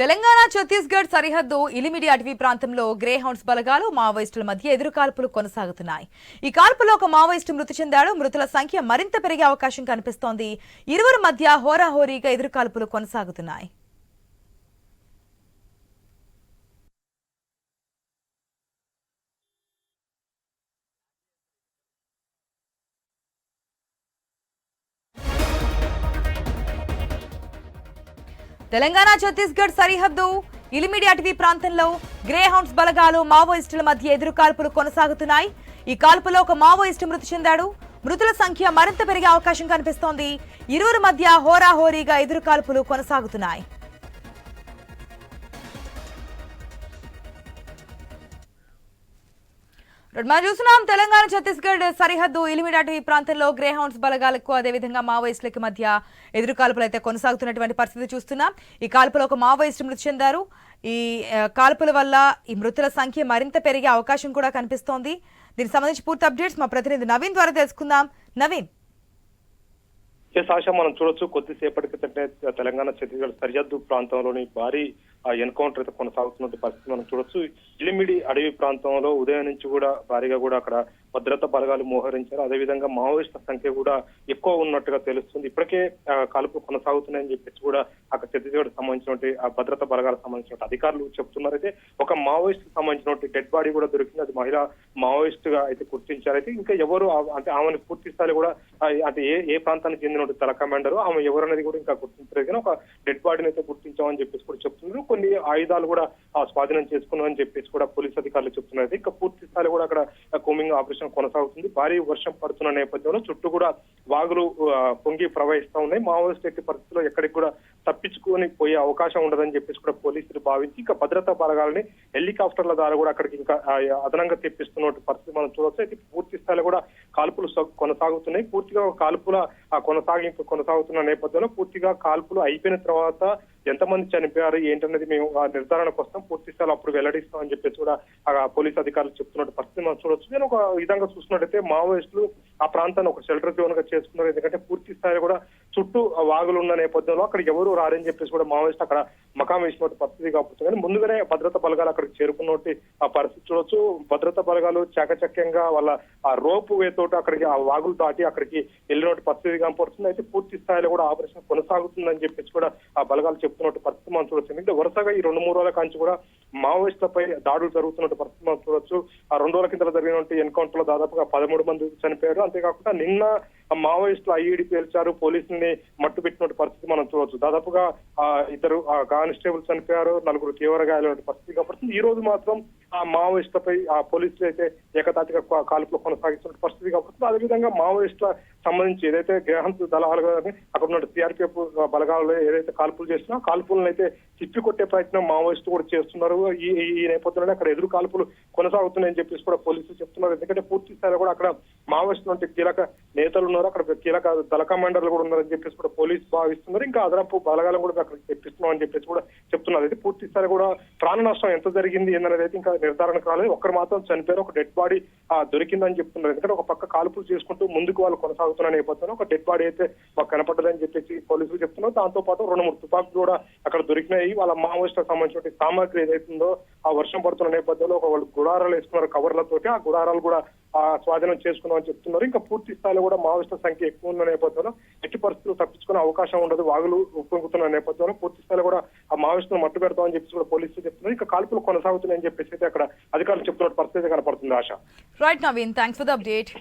తెలంగాణ ఛత్తీస్గఢ్ సరిహద్దు ఇలిమిడి అటవీ ప్రాంతంలో గ్రే హౌండ్స్ బలగాలు మావోయిస్టుల మధ్య ఎదురుకాల్పులు కొనసాగుతున్నాయి. ఈ కాల్పులో ఒక మావోయిస్టు మృతి చెందాడు. మృతుల సంఖ్య మరింత పెరిగే అవకాశం కనిపిస్తోంది. ఇరువురు మధ్య హోరాహోరీగా ఎదురుకాల్పులు కొనసాగుతున్నాయి. తెలంగాణ ఛత్తీస్గఢ్ సరిహద్దు ఇలిమిడి అటవీ ప్రాంతంలో గ్రే హౌండ్స్ బలగాలు మావోయిస్టుల మధ్య ఎదురు కాల్పులు కొనసాగుతున్నాయి. ఈ కాల్పులో ఒక మావోయిస్టు మృతి చెందాడు. మృతుల సంఖ్య మరింత పెరిగే అవకాశం కనిపిస్తోంది. ఇరువురు మధ్య హోరాహోరీగా ఎదురు కాల్పులు కొనసాగుతున్నాయి. మనం చూస్తున్నాం తెలంగాణ ఛత్తీస్గఢ్ సరిహద్దు ఇలిమిడాటి ప్రాంతంలో గ్రే హౌండ్స్ బలగాలకు అదేవిధంగా మావోయిస్టులకి మధ్య ఎదురు కాల్పులు అయితే కొనసాగుతున్నటువంటి పరిస్థితి చూస్తున్నాం. ఈ కాల్పులో ఒక మావోయిస్టు మృతి చెందారు. ఈ కాల్పుల వల్ల ఈ మృతుల సంఖ్య మరింత పెరిగే అవకాశం కూడా కనిపిస్తోంది. దీనికి సంబంధించి పూర్తి అప్డేట్స్ మా ప్రతినిధి నవీన్ ద్వారా తెలుసుకుందాం. నవీన్. ఆశ మనం చూడొచ్చు కొద్దిసేపటి క్రితమే తెలంగాణ ఛత్తీస్గఢ్ సరిహద్దు ప్రాంతంలోని భారీ ఎన్కౌంటర్ అయితే కొనసాగుతున్న పరిస్థితి మనం చూడొచ్చు. ఇలిమిడి అడవి ప్రాంతంలో ఉదయం నుంచి కూడా భారీగా కూడా అక్కడ భద్రతా బలగాలు మోహరించారు. అదేవిధంగా మావోయిస్టుల సంఖ్య కూడా ఎక్కువ ఉన్నట్టుగా తెలుస్తుంది. ఇప్పటికే ఆ, కాల్పులు కొనసాగుతున్నాయని చెప్పేసి కూడా అక్కడ ఛత్తీస్గఢ్ సంబంధించినటువంటి ఆ భద్రతా బలగాలకు సంబంధించిన అధికారులు చెప్తున్నారు అయితే ఒక మావోయిస్ట్ సంబంధించినటువంటి డెడ్ బాడీ కూడా దొరికింది. అది మహిళ మావోయిస్ట్గా అయితే గుర్తించారు. అయితే ఇంకా ఎవరు అంటే ఆమెను పూర్తి స్థాయి కూడా అంటే ఏ ఏ ప్రాంతానికి చెందినటువంటి తల కమాండర్ ఆమె ఎవరు అనేది కూడా ఇంకా గుర్తించలేదు. కానీ ఒక డెడ్ బాడీని అయితే గుర్తించామని చెప్పేసి కూడా చెప్తున్నారు. కొన్ని ఆయుధాలు కూడా స్వాధీనం చేసుకున్నామని చెప్పేసి కూడా పోలీస్ అధికారులు చెప్తున్నారు. ఇంకా పూర్తి స్థాయిలో కూడా అక్కడ కూమింగ్ ఆపరేషన్ కొనసాగుతుంది. భారీ వర్షం పడుతున్న నేపథ్యంలో చుట్టూ కూడా వాగులు పొంగి ప్రవహిస్తా ఉన్నాయి. మావోయిస్ట్ ఎట్టి పరిస్థితుల్లో ఎక్కడికి కూడా తప్పించుకొని పోయే అవకాశం ఉండదని చెప్పేసి కూడా పోలీసులు భావించి ఇంకా భద్రతా బలగాలని హెలికాప్టర్ల ద్వారా కూడా అక్కడికి ఇంకా అదనంగా తెప్పిస్తున్న పరిస్థితి మనం చూడొచ్చు అయితే పూర్తి స్థాయిలో కూడా కాల్పులు కొనసాగుతున్నాయి. పూర్తిగా కాల్పుల కొనసాగింపు కొనసాగుతున్న నేపథ్యంలో పూర్తిగా కాల్పులు అయిపోయిన తర్వాత ఎంతమంది చనిపోయారు ఏంటనేది మేము ఆ నిర్ధారణకు వస్తాం పూర్తి స్థాయిలో అప్పుడు వెల్లడిస్తామని చెప్పేసి కూడా ఆ పోలీస్ అధికారులు చెప్తున్నట్టు పరిస్థితి మనం చూడొచ్చు. నేను ఒక విధంగా చూసినట్టయితే మావోయిస్టులు ఆ ప్రాంతాన్ని ఒక షెల్టర్ జోన్గా చేసుకున్నారు. ఎందుకంటే పూర్తి స్థాయిలో కూడా చుట్టూ ఆ వాగులు ఉన్న నేపథ్యంలో అక్కడ ఎవరు రారని చెప్పేసి కూడా మావోయిస్ట్ అక్కడ మకాం వేసినట్టు పరిస్థితి కాకపోతుంది కానీ ముందుగానే భద్రతా బలగాలు అక్కడికి చేరుకున్నట్టు ఆ పరిస్థితి చూడొచ్చు. భద్రతా బలగాలు చాకచక్యంగా వాళ్ళ ఆ రోపు వేతోటి అక్కడికి ఆ వాగులు దాటి అక్కడికి వెళ్ళినట్టు పరిస్థితి కనపడుతుంది. అయితే పూర్తి స్థాయిలో కూడా ఆపరేషన్ కొనసాగుతుందని చెప్పేసి కూడా ఆ బలగాలు చెప్తున్నట్టు పరిస్థితి మనం చూడొచ్చు. ఎందుకంటే వరుసగా ఈ రెండు మూడు రోజుల కాంచి కూడా మావోయిస్టులపై దాడులు జరుగుతున్నట్టు పరిస్థితి మనం చూడొచ్చు. ఆ రెండు రోజుల కింద జరిగినటువంటి ఎన్కౌంటర్లో దాదాపుగా పదమూడు మంది చనిపోయారు. అంతేకాకుండా నిన్న మావోయిస్టులు ఐఈడి పేల్చారు పోలీసుల్ని మట్టు పెట్టినటువంటి పరిస్థితి మనం చూడవచ్చు దాదాపుగా ఆ ఇద్దరు ఆ కానిస్టేబుల్ చనిపోయారు నలుగురు తీవ్ర గాయాలైన పరిస్థితి కాబట్టి ఈ రోజు మాత్రం ఆ మావోయిస్టులపై ఆ పోలీసులు అయితే ఏకతాటిగా కాల్పులు కొనసాగిస్తున్న పరిస్థితి కాబట్టి అదేవిధంగా మావోయిస్టుల సంబంధించి ఏదైతే గ్రహంతు దళాలు కానీ అక్కడ ఉన్న సిఆర్పిఎఫ్ బలగాలు ఏదైతే కాల్పులు చేస్తున్నా కాల్పులను అయితే తిప్పి కొట్టే ప్రయత్నం మావోయిస్టులు కూడా చేస్తున్నారు. ఈ ఈ- ఈ నేపథ్యంలోనే అక్కడ ఎదురు కాల్పులు కొనసాగుతున్నాయని చెప్పేసి కూడా పోలీసులు చెప్తున్నారు. ఎందుకంటే పూర్తి స్థాయిలో కూడా అక్కడ మావోయిస్టు అంటే కీలక నేతలు ఉన్నారు. అక్కడ కీలక దళ కమాండర్లు కూడా ఉన్నారని చెప్పేసి కూడా పోలీసు భావిస్తున్నారు. ఇంకా అదనపు బలగాలను కూడా అక్కడ తెప్పిస్తున్నాం అని చెప్పేసి కూడా చెప్తున్నారు. అయితే పూర్తి స్థాయి కూడా ప్రాణ నష్టం ఎంత జరిగింది ఏందనేది అయితే ఇంకా నిర్ధారణ కాలేదు ఒక్కరు మాత్రం చనిపోయారు. ఒక డెడ్ బాడీ దొరికిందని చెప్తున్నారు. ఎందుకంటే ఒక పక్క కాల్పులు చేసుకుంటూ ముందుకు వాళ్ళు కొనసాగుతున్న నేపథ్యంలో ఒక డెడ్ బాడీ అయితే మాకు కనపడ్డదని చెప్పేసి పోలీసులు చెప్తున్నారు. దాంతో పాటు రెండు మూడు తుపాకులు కూడా అక్కడ దొరికినాయి. వాళ్ళ మావోయిస్టులకు సంబంధించిన సామాగ్రి ఏదైతుందో ఆ వర్షం పడుతున్న నేపథ్యంలో ఒక వాళ్ళు గుడారాలు వేసుకున్నారు. కవర్లతోటి ఆ గుడారాలు కూడా స్వాధీనం చేసుకున్నామని చెప్తున్నారు. ఇంకా పూర్తి స్థాయిలో కూడా మావోయిస్టుల సంఖ్య ఎక్కువ ఉన్న నేపథ్యంలో ఎట్టి పరిస్థితులు తప్పించుకునే అవకాశం ఉండదు. వాగులు ఉప్పొంగుతున్న నేపథ్యంలో పూర్తి స్థాయిలో కూడా ఆ మావోయిస్టులను మట్టు పెడతామని చెప్పేసి కూడా పోలీసులు చెప్తున్నారు. ఇంకా కాల్పులు కొనసాగుతున్నాయని చెప్పేసి అయితే అక్కడ అధికారులు చెప్తున్న పరిస్థితి కనపడుతుంది ఆశ. Right Naveen thanks for the update